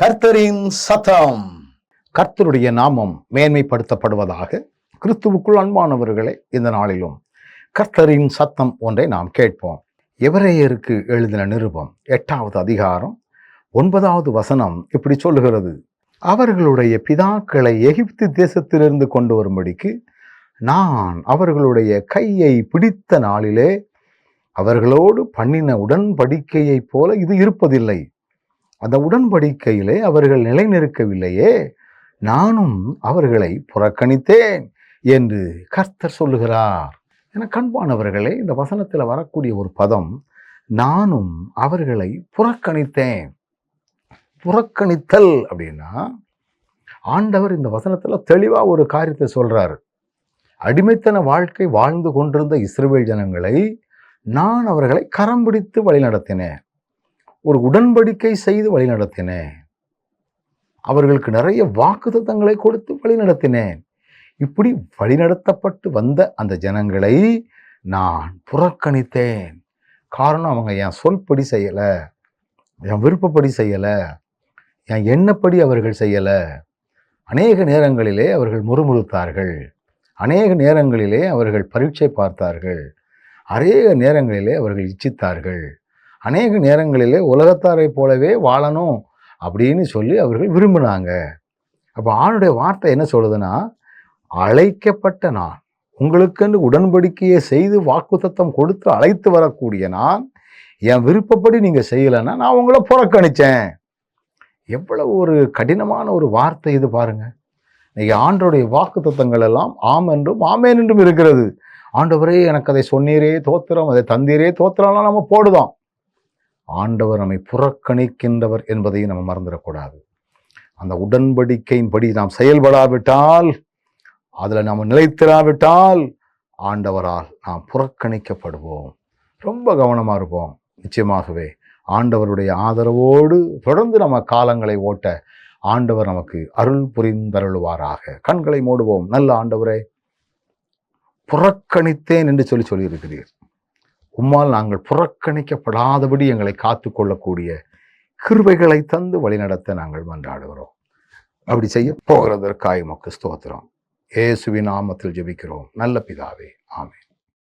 கர்த்தரின் சத்தம். கர்த்தருடைய நாமம் மேன்மைப்படுத்தப்படுவதாக கிறிஸ்துவுக்குள் அன்பானவர்களே இந்த நாளிலும் கர்த்தரின் சத்தம் ஒன்றை நாம் கேட்போம். எவரேயருக்கு எழுதின நிருபம் எட்டாவது அதிகாரம் ஒன்பதாவது வசனம் இப்படி சொல்லுகிறது. அவர்களுடைய பிதாக்களை எகிப்து தேசத்திலிருந்து கொண்டு வரும்படிக்கு நான் அவர்களுடைய கையை பிடித்த நாளிலே அவர்களோடு பண்ணின உடன்படிக்கையைப் போல இது இருப்பதில்லை. அந்த உடன்படிக்கையிலே அவர்கள் நிலைநிற்கவில்லையே நானும் அவர்களை புறக்கணித்தேன் என்று கர்த்தர் சொல்லுகிறார். என கண்பானவர்களே இந்த வசனத்தில் வரக்கூடிய ஒரு பதம் நானும் அவர்களை புறக்கணித்தேன். புறக்கணித்தல் அப்படின்னா ஆண்டவர் இந்த வசனத்தில் தெளிவாக ஒரு காரியத்தை சொல்கிறார் அடிமைத்தன வாழ்க்கை வாழ்ந்து கொண்டிருந்த இஸ்ரேல் ஜனங்களை நான் அவர்களை கரம் பிடித்து வழிநடத்தினேன். ஒரு உடன்படிக்கை செய்து வழிநடத்தினேன் அவர்களுக்கு நிறைய வாக்குத்தங்களை கொடுத்து வழிநடத்தினேன் இப்படி வழிநடத்தப்பட்டு வந்த அந்த ஜனங்களை நான் புறக்கணித்தேன். காரணம் அவங்க என் சொல்படி செய்யலை என் விருப்பப்படி செய்யலை என் எண்ணப்படி அவர்கள் செய்யலை. அநேக நேரங்களிலே அவர்கள் முறுமுறுத்தார்கள். அநேக நேரங்களிலே அவர்கள் பரீட்சை பார்த்தார்கள். அநேக நேரங்களிலே அவர்கள் இச்சித்தார்கள். அநேக நேரங்களிலே உலகத்தாரை போலவே வாழணும் அப்படின்னு சொல்லி அவர்கள் விரும்பினாங்க. அப்போ ஆணுடைய வார்த்தை என்ன சொல்லுதுன்னா அழைக்கப்பட்ட நான் உங்களுக்கென்று உடன்படிக்கையை செய்து வாக்குத்தத்தம் கொடுத்து அழைத்து வரக்கூடிய நான் என் விருப்பப்படி நீங்கள் செய்யலைன்னா நான் உங்களை புறக்கணித்தேன் எவ்வளவு ஒரு கடினமான ஒரு வார்த்தை இது பாருங்கள் இன்றைக்கி ஆண்டோடைய வாக்கு தத்தங்கள் எல்லாம் ஆம் என்றும் ஆமேன் என்றும் இருக்கிறது. ஆண்டவரே எனக்கு அதை சொன்னீரே தோத்திரம் அதை தந்தீரே தோத்திரம்லாம் நம்ம போடுதோம். ஆண்டவர் நம்மை புறக்கணிக்கின்றவர் என்பதையும் நம்ம மறந்துடக்கூடாது. அந்த உடன்படிக்கையின்படி நாம் செயல்படாவிட்டால் அதில் நாம் நிலைத்திராவிட்டால் ஆண்டவரால் நாம் புறக்கணிக்கப்படுவோம். ரொம்ப கவனமாக இருப்போம். நிச்சயமாகவே ஆண்டவருடைய ஆதரவோடு தொடர்ந்து நம்ம காலங்களை ஓட்ட ஆண்டவர் நமக்கு அருள் புரிந்தருளுவாராக. கண்களை மூடுவோம். நல்ல ஆண்டவரே புறக்கணித்தேன் என்று சொல்லி சொல்லியிருக்கிறீர். உம்மால் நாங்கள் புறக்கணிக்கப்படாதபடி எங்களை காத்து கொள்ளக்கூடிய கிருவைகளை தந்து வழிநடத்த நாங்கள் மன்றாடுகிறோம். அப்படி செய்ய போகிறதற்காய் மக்கு ஸ்தோத்திரம். ஏசுவி நாமத்தில் ஜெபிக்கிறோம். நல்ல பிதாவே ஆமே